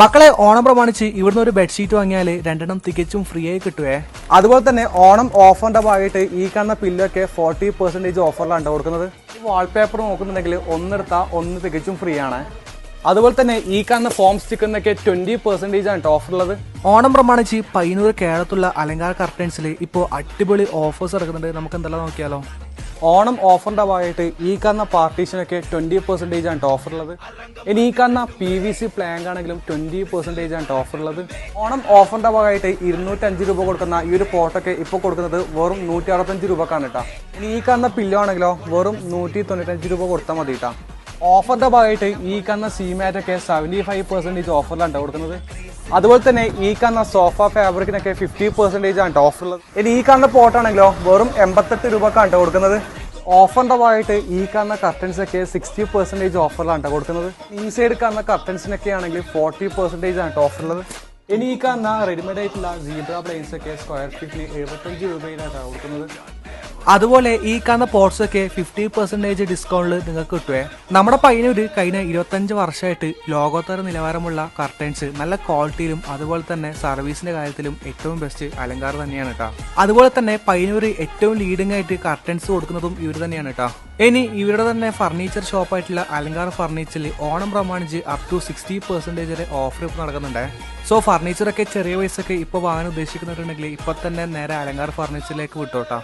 മക്കളെ ഓണം പ്രമാണിച്ച് ഇവിടുന്ന് ഒരു ബെഡ്ഷീറ്റ് വാങ്ങിയാൽ രണ്ടെണ്ണം തികച്ചും ഫ്രീ ആയി കിട്ടുവേ. അതുപോലെ തന്നെ ഓണം ഓഫറിന്റെ ഭാഗമായിട്ട് ഈ കാണുന്ന പില്ലൊക്കെ ഫോർട്ടി പെർസെന്റേജ് ഓഫറിലാണ് കൊടുക്കുന്നത്. വാൾപേപ്പർ നോക്കുന്നുണ്ടെങ്കിൽ ഒന്നെടുത്താൽ ഒന്ന് തികച്ചും ഫ്രീ ആണ്. അതുപോലെ തന്നെ ഈ കാണുന്ന ഫോം സ്റ്റിക്കറിനൊക്കെ ട്വന്റി പെർസെന്റേജ് ആണ് ഓഫർ ഉള്ളത്. ഓണം പ്രമാണിച്ച് പയ്യന്നൂർ കേരളത്തുള്ള അലങ്കാര കർട്ടൻസിൽ ഇപ്പോൾ അടിപൊളി ഓഫേഴ്സ് ഇറക്കുന്നുണ്ട് നമുക്ക് എന്തെല്ലാം നോക്കിയാലോ? ഓണം ഓഫറിന്റെ ഭാഗമായിട്ട് ഈ കാണുന്ന പാർട്ടീഷനൊക്കെ ട്വന്റി പെർസെന്റേജ് ആണ് ഓഫർ ഉള്ളത് ഇനി ഈ കാണുന്ന പി വി സി പ്ലാങ്ക് ആണെങ്കിലും ട്വന്റി പെർസെന്റേജ് ആണ് ഓഫർ ഉള്ളത് ഓണം ഓഫറിന്റെ ഭാഗമായിട്ട് ഇരുന്നൂറ്റഞ്ച് രൂപ കൊടുക്കുന്ന ഈ ഒരു പോട്ടൊക്കെ ഇപ്പോൾ കൊടുക്കുന്നത് വെറും നൂറ്റി അറുപത്തഞ്ച് രൂപക്കാണ് കേട്ടോ. ഇനി ഈ കാണുന്ന പില്ലോ ആണെങ്കിലോ വെറും നൂറ്റി തൊണ്ണൂറ്റഞ്ച് രൂപ കൊടുത്താൽ മതി കേട്ടോ. ഓഫറിന്റെ ഭാഗമായിട്ട് ഈ കാണുന്ന സീമാറ്റ് ഒക്കെ സെവന്റി ഫൈവ് പെർസെന്റേജ് ഓഫറിലാണ് കൊടുക്കുന്നത്. അതുപോലെ തന്നെ ഈ കാണുന്ന സോഫ ഫാബ്രിക്കിനൊക്കെ ഫിഫ്റ്റി പെർസെന്റേജ് ആണ് ഓഫർ ഉള്ളത് ഇനി ഈ കാണുന്ന പോട്ടാണെങ്കിലോ വെറും എൺപത്തെട്ട് രൂപക്കാണ് കൊടുക്കുന്നത്. ഓഫറിന്റെ ഭാഗമായിട്ട് ഈ കാണുന്ന കർട്ടൻസ് ഒക്കെ സിക്സ്റ്റി പെർസെന്റേജ് ഓഫറിലാണ് കേട്ടോ കൊടുക്കുന്നത്. ഇൻസൈഡ് സൈഡ് കാണുന്ന കർട്ടൻസിനൊക്കെ ആണെങ്കിൽ ഫോർട്ടി പെർസെന്റേജ് ആണ് ട്ടോ ഓഫർ ഉള്ളത് ഇനി ഈ കാണുന്ന റെഡിമെയ്ഡ് ആയിട്ടുള്ള സീബ്ര പ്ലെയിൻസ് ഒക്കെ സ്ക്വയർ ഫീറ്റിൽ എഴുപത്തഞ്ച് രൂപയിലാണ് കൊടുക്കുന്നത്. അതുപോലെ ഈ കാണുന്ന പോർട്സൊക്കെ ഫിഫ്റ്റി പെർസെന്റേജ് ഡിസ്കൗണ്ടിൽ നിങ്ങൾക്ക് കിട്ടുവേ. നമ്മുടെ പയ്യനൂര് കഴിഞ്ഞ ഇരുപത്തഞ്ച് വർഷമായിട്ട് ലോകോത്തര നിലവാരമുള്ള കർട്ടൻസ് നല്ല ക്വാളിറ്റിയിലും അതുപോലെ തന്നെ സർവീസിന്റെ കാര്യത്തിലും ഏറ്റവും ബെസ്റ്റ് അലങ്കാർ തന്നെയാണ് കേട്ടോ അതുപോലെ തന്നെ പയ്യനൂര് ഏറ്റവും ലീഡിംഗ് ആയിട്ട് കർട്ടൻസ് കൊടുക്കുന്നതും ഇവർ തന്നെയാണ് കേട്ടോ ഇനി ഇവരുടെ തന്നെ ഫർണിച്ചർ ഷോപ്പായിട്ടുള്ള അലങ്കാർ ഫർണിച്ചറിൽ ഓണം പ്രമാണിച്ച് അപ് ടു സിക്സ്റ്റി പെർസെന്റേജ് വരെ ഓഫർ ഇപ്പോൾ നടക്കുന്നുണ്ട്. സോ ഫർണിച്ചറൊക്കെ ചെറിയ വയസ്സൊക്കെ ഇപ്പോൾ വാങ്ങാൻ ഉദ്ദേശിക്കുന്നുണ്ടെങ്കിൽ ഇപ്പൊ തന്നെ നേരെ അലങ്കാർ ഫർണിച്ചറിലേക്ക് വിട്ടോട്ടാ